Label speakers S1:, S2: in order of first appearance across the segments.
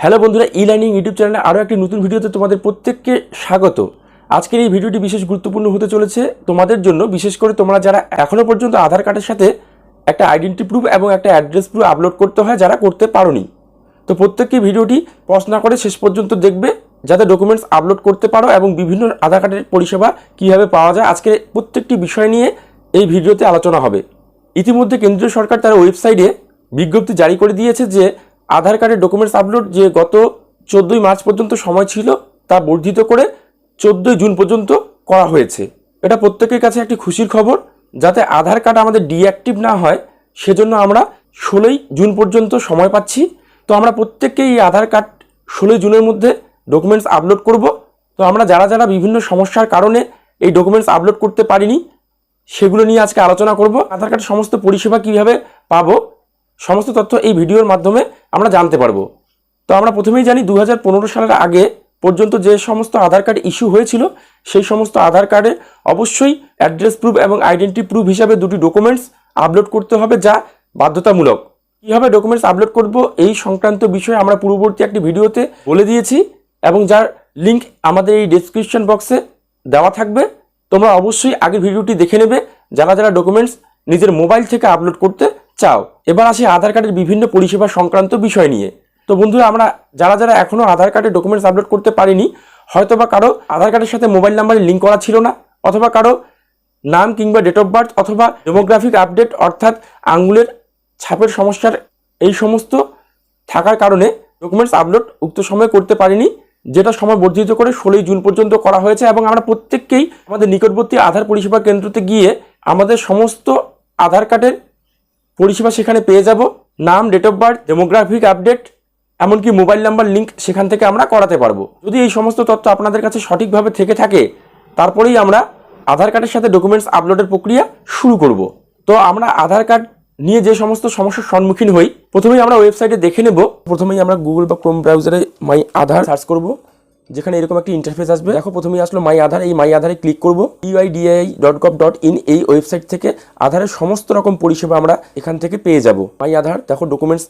S1: Hello বন্ধুরা e learning YouTube চ্যানেলে আরও একটি নতুন ভিডিওতে তোমাদের প্রত্যেককে স্বাগত। আজকের এই ভিডিওটি বিশেষ গুরুত্বপূর্ণ হতে চলেছে। তোমাদের জন্য বিশেষ করে তোমরা যারা এখনও পর্যন্ত আধার কার্ডের সাথে একটা আইডেন্টি প্রুফ এবং একটা অ্যাড্রেস প্রুফ আপলোড করতে হয়, যারা করতে পারোনি। তো প্রত্যেককে ভিডিওটি পজ না করে শেষ পর্যন্ত দেখবে, যাতে ডকুমেন্টস আপলোড করতে পারো এবং বিভিন্ন আধার কার্ডের পরিষেবা কীভাবে পাওয়া যায়। আজকে প্রত্যেকটি বিষয় নিয়ে এই ভিডিওতে আলোচনা হবে। ইতিমধ্যে কেন্দ্রীয় সরকার তার ওয়েবসাইটে বিজ্ঞপ্তি জারি করে দিয়েছে যে আধার কার্ডের ডকুমেন্টস আপলোড যে গত চোদ্দোই মার্চ পর্যন্ত সময় ছিল, তা বর্ধিত করে চোদ্দোই জুন পর্যন্ত করা হয়েছে। এটা প্রত্যেকের কাছে একটি খুশির খবর, যাতে আধার কার্ড আমাদের ডিঅ্যাক্টিভ না হয়, সেজন্য আমরা ষোলোই জুন পর্যন্ত সময় পাচ্ছি। তো আমরা প্রত্যেককেই এই আধার কার্ড ষোলোই জুনের মধ্যে ডকুমেন্টস আপলোড করব। তো আমরা যারা যারা বিভিন্ন সমস্যার কারণে এই ডকুমেন্টস আপলোড করতে পারিনি, সেগুলো নিয়ে আজকে আলোচনা করব। আধার কার্ডের সমস্ত পরিষেবা কীভাবে পাবো সমস্ত তথ্য এই ভিডিওর মাধ্যমে আমরা জানতে পারব। তো আমরা প্রথমেই জানি দু হাজার পনেরো সালের আগে পর্যন্ত যে সমস্ত আধার কার্ড ইস্যু হয়েছিল, সেই সমস্ত আধার কার্ডে অবশ্যই অ্যাড্রেস প্রুফ এবং আইডেন্টি প্রুফ হিসাবে দুটি ডকুমেন্টস আপলোড করতে হবে যা বাধ্যতামূলক। কীভাবে ডকুমেন্টস আপলোড করব এই সংক্রান্ত বিষয়ে আমরা পূর্ববর্তী একটি ভিডিওতে বলে দিয়েছি এবং যার লিংক আমাদের এই ডেসক্রিপশন বক্সে দেওয়া থাকবে। তোমরা অবশ্যই আগের ভিডিওটি দেখে নেবে, যারা যারা ডকুমেন্টস নিজের মোবাইল থেকে আপলোড করতে চাও। এবার আসি আধার কার্ডের বিভিন্ন পরিষেবা সংক্রান্ত বিষয় নিয়ে। তো বন্ধুরা, আমরা যারা যারা এখনও আধার কার্ডের ডকুমেন্টস আপলোড করতে পারিনি হয়তো বা কারও আধার কার্ডের সাথে মোবাইল নাম্বারে লিঙ্ক করা ছিল না, অথবা কারও নাম কিংবা ডেট অফ বার্থ অথবা ডেমোগ্রাফিক আপডেট অর্থাৎ আঙ্গুলের ছাপের সমস্যার এই সমস্ত থাকার কারণে ডকুমেন্টস আপলোড উক্ত সময়ে করতে পারিনি, যেটা সময় বর্ধিত করে ষোলোই জুন পর্যন্ত করা হয়েছে এবং আমরা প্রত্যেককেই আমাদের নিকটবর্তী আধার পরিষেবা কেন্দ্রতে গিয়ে আমাদের সমস্ত আধার কার্ডের পরিষেবা সেখানে পেয়ে যাব। নাম date of birth demographic update এমনকি মোবাইল নাম্বার লিঙ্ক সেখান থেকে আমরা করাতে পারব। যদি এই সমস্ত তথ্য আপনাদের কাছে সঠিকভাবে থেকে থাকে, তারপরেই আমরা আধার কার্ডের সাথে ডকুমেন্টস আপলোডের প্রক্রিয়া শুরু করব। তো আমরা আধার কার্ড নিয়ে যে সমস্ত সমস্যার সম্মুখীন হই, প্রথমেই আমরা ওয়েবসাইটে দেখে নেব। প্রথমেই আমরা গুগল বা ক্রোম ব্রাউজারে মাই আধার সার্চ করব। যেখানে এরকম একটা ইন্টারফেস আসবে। দেখো, প্রথমেই আসলো মাই আধার এই মাই আধারে ক্লিক করব। UIDAI dot gov dot in এই ওয়েবসাইট থেকে আধারের সমস্ত রকম পরিষেবা আমরা এখান থেকে পেয়ে যাব। মাই আধার দেখো ডকুমেন্টস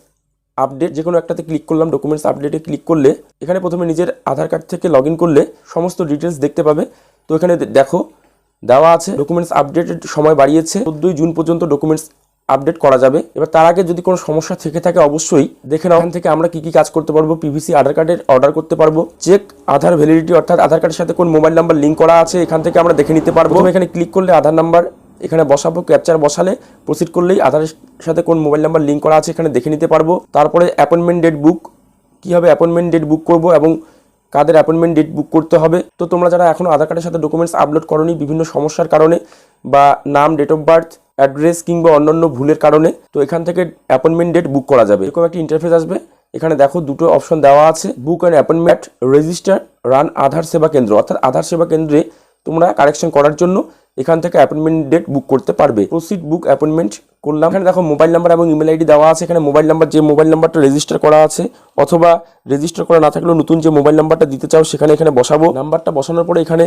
S1: আপডেট যে কোনো একটাতে ক্লিক করলাম ডকুমেন্টস আপডেটে ক্লিক করলে, এখানে প্রথমে নিজের আধার কার্ড থেকে লগ করলে সমস্ত ডিটেলস দেখতে পাবে। তো এখানে দেখো, দেওয়া আছে ডকুমেন্টস আপডেটের সময় বাড়িয়েছে। চোদ্দোই জুন পর্যন্ত ডকুমেন্টস আপডেট করা যাবে। এবার তার আগে যদি কোনো সমস্যা থেকে থাকে অবশ্যই দেখে নাও। থেকে আমরা কি কি কাজ করতে পারব পিভিসি আধার কার্ডের অর্ডার করতে পারব। চেক আধার ভ্যালিডিটি অর্থাৎ আধার কার্ডের সাথে কোন মোবাইল নাম্বার লিঙ্ক করা আছে এখান থেকে আমরা দেখে নিতে পারব। এখানে ক্লিক করলে আধার নাম্বার এখানে বসাবো ক্যাপচার বসালে প্রসিড করলেই আধারের সাথে কোন মোবাইল নাম্বার লিঙ্ক করা আছে এখানে দেখে নিতে পারব। তারপরে অ্যাপয়েন্টমেন্ট ডেট বুক কীভাবে অ্যাপয়েন্টমেন্ট ডেট বুক করব এবং কাদের অ্যাপয়েন্টমেন্ট ডেট বুক করতে হবে। তো তোমরা যারা এখন আধার কার্ডের সাথে ডকুমেন্টস আপলোড করনি বিভিন্ন সমস্যার কারণে বা নাম ডেট অফ বার্থ অ্যাড্রেস কিংবা অন্যান্য ভুলের কারণে তো এখান থেকে অ্যাপয়েন্টমেন্ট ডেট বুক করা যাবে। এরকম একটা ইন্টারফেস আসবে। এখানে দেখো দুটো অপশন দেওয়া আছে। Book and appointment register run Aadhaar Seva Kendra. অর্থাৎ আধার সেবা কেন্দ্রে তোমরা কারেকশন করার জন্য এখান থেকে অ্যাপয়েন্টমেন্ট ডেট বুক করতে পারবে। প্রসিড বুক অ্যাপয়েন্টমেন্ট করলাম। এখানে দেখো মোবাইল নাম্বার এবং ইমেল আইডি দেওয়া আছে। এখানে মোবাইল নাম্বার যে মোবাইল নাম্বারটা রেজিস্টার করা আছে, অথবা রেজিস্টার করা না থাকলেও নতুন যে মোবাইল নাম্বারটা দিতে চাও, সেখানে এখানে বসাবো। নাম্বারটা বসানোর পরে এখানে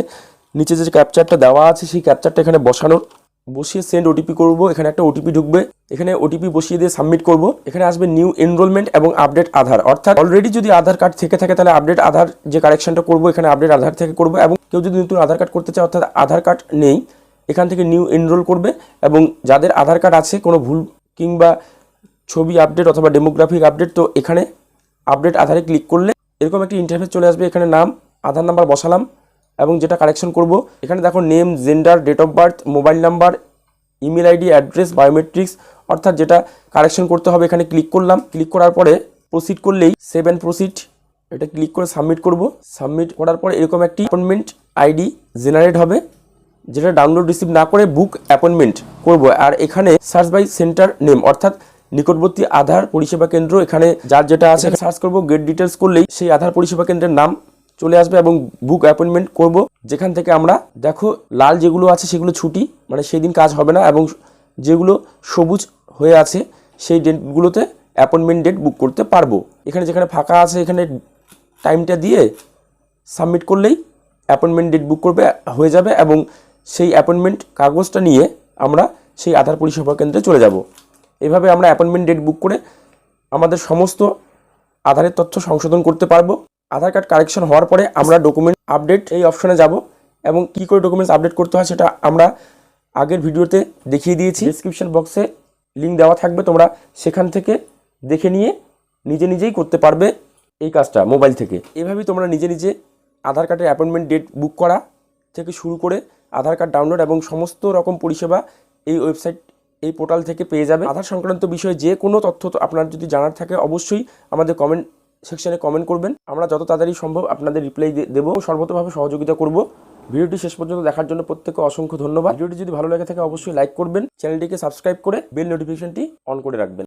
S1: নিচে যে ক্যাপচারটা দেওয়া আছে, সেই ক্যাপচারটা এখানে বসানোর বসিয়ে সেন্ড ওটিপি করব, এখানে একটা ওটিপি ঢুকবে। এখানে ওটিপি বসিয়ে দিয়ে সাবমিট করব। এখানে আসবে নিউ এনরোলমেন্ট এবং আপডেট আধার। অর্থাৎ অলরেডি যদি আধার কার্ড থেকে থাকে, তাহলে আপডেট আধার যে কারেকশনটা করব, এখানে আপডেট আধার থেকে করব এবং কেউ যদি নতুন আধার কার্ড করতে চায়, অর্থাৎ আধার কার্ড নেই, এখান থেকে নিউ এনরোল করবে এবং যাদের আধার কার্ড আছে, কোনো ভুল কিংবা ছবি আপডেট অথবা ডেমোগ্রাফিক আপডেট তো এখানে আপডেট আধারে ক্লিক করলে এরকম একটি ইন্টারফেস চলে আসবে। এখানে নাম, আধার নাম্বার বসালাম। এবং যেটা কারেকশন করব, এখানে দেখো name gender date of birth mobile number email ID address biometrics অর্থাৎ যেটা কারেকশন করতে হবে এখানে ক্লিক করলাম। ক্লিক করার পরে প্রসিড করলেই সেভ অ্যান্ড প্রসিড এটা ক্লিক করে সাবমিট করব। সাবমিট করার পরে এরকম একটি অ্যাপয়েন্টমেন্ট আইডি জেনারেট হবে, যেটা ডাউনলোড রিসিভ না করে বুক অ্যাপয়েন্টমেন্ট করব। আর এখানে সার্চ বাই সেন্টার নেম অর্থাৎ নিকটবর্তী আধার পরিষেবা কেন্দ্র, এখানে যার যেটা আছে সার্চ করব। গেট ডিটেলস করলেই সেই আধার পরিষেবা কেন্দ্রের নাম চলে আসবে এবং বুক অ্যাপয়েন্টমেন্ট করব। যেখান থেকে আমরা, দেখো, লাল যেগুলো আছে সেগুলো ছুটি মানে সেই দিন কাজ হবে না এবং যেগুলো সবুজ হয়ে আছে, সেই ডেটগুলোতে অ্যাপয়েন্টমেন্ট ডেট বুক করতে পারব। এখানে যেখানে ফাঁকা আছে, এখানে টাইমটা দিয়ে সাবমিট করলেই অ্যাপয়েন্টমেন্ট ডেট বুক করবে, হয়ে যাবে এবং সেই অ্যাপয়েন্টমেন্ট কাগজটা নিয়ে আমরা সেই আধার পরিষেবা কেন্দ্রে চলে যাব। এভাবে আমরা অ্যাপয়েন্টমেন্ট ডেট বুক করে আমাদের সমস্ত আধারের তথ্য সংশোধন করতে পারব। আধার কার্ড কারেকশন হওয়ার পরে আমরা ডকুমেন্ট আপডেট এই অপশনে যাব এবং কী করে ডকুমেন্টস আপডেট করতে হয় সেটা আমরা আগের ভিডিওতে দেখিয়ে দিয়েছি। ডিসক্রিপশন বক্সে লিঙ্ক দেওয়া থাকবে, তোমরা সেখান থেকে দেখে নিয়ে নিজে নিজেই করতে পারবে এই কাজটা মোবাইল থেকে। এভাবেই তোমরা নিজে নিজে আধার কার্ডের অ্যাপয়েন্টমেন্ট ডেট বুক করা থেকে শুরু করে আধার কার্ড ডাউনলোড এবং সমস্ত রকম পরিষেবা এই ওয়েবসাইট এই পোর্টাল থেকে পেয়ে যাবে। আধার সংক্রান্ত বিষয়ে যে কোনো তথ্য আপনার যদি জানার থাকে, অবশ্যই আমাদের কমেন্ট সেকশনে কমেন্ট করবেন। আমরা যত তাড়াতাড়ি সম্ভব আপনাদের রিপ্লাই দেবো। সর্বতভাবে সহযোগিতা করব। ভিডিওটি শেষ পর্যন্ত দেখার জন্য প্রত্যেককে অসংখ্য ধন্যবাদ। ভিডিওটি যদি ভালো লাগে থাকে, অবশ্যই লাইক করবেন। চ্যানেলটিকে সাবস্ক্রাইব করে বেল নোটিফিকেশনটি অন করে রাখবেন।